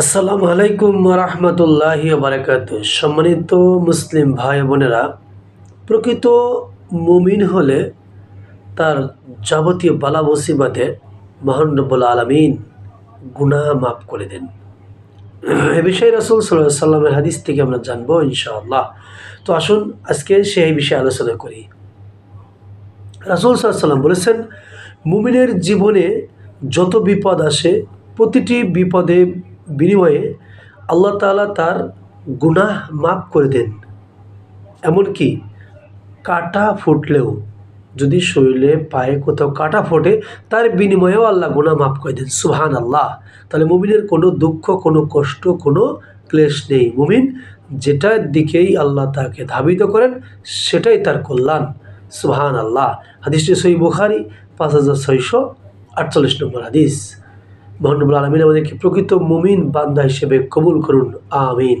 আসসালামু আলাইকুম রহমতুল্লাহি বারাকাত। সম্মানিত মুসলিম ভাই বোনেরা, প্রকৃত মুমিন হলে তার যাবতীয় বালা মুসিবাতে মহান রব্বুল আলমিন গুনাহ মাফ করে দেন। এ বিষয়ে রাসুল সাল্লামের হাদিস থেকে আমরা জানব ইনশাআল্লাহ। তো আসুন আজকে সেই বিষয়ে আলোচনা করি। রাসুল সাল্লাম বলেছেন, মুমিনের জীবনে যত বিপদ আসে, প্রতিটি বিপদে বিনিময়ে আল্লাহ তাআলা তার গুনাহ মাফ করে দেন। এমনকি কাটা ফুটলেও, যদি শরীরে পায়ে কোথাও কাটা ফোটে, তার বিনিময়েও আল্লাহ গুনাহ মাফ করে দেন। সুহান আল্লাহ তাহলে মুমিনের কোনো দুঃখ, কোনো কষ্ট, কোনো ক্লেশ নেই। মুমিন যেটার দিকেই আল্লাহ তাকে ধাবিত করেন, সেটাই তার কল্যাণ। সুহান আল্লাহ হাদিসটি সই বুখারি, পাঁচ হাজার ছয়শো আটচল্লিশ নম্বর হাদিস। মহানবুল আলমিন আমাদেরকে প্রকৃত মুমিন বান্দা হিসেবে কবুল করুন আমিন।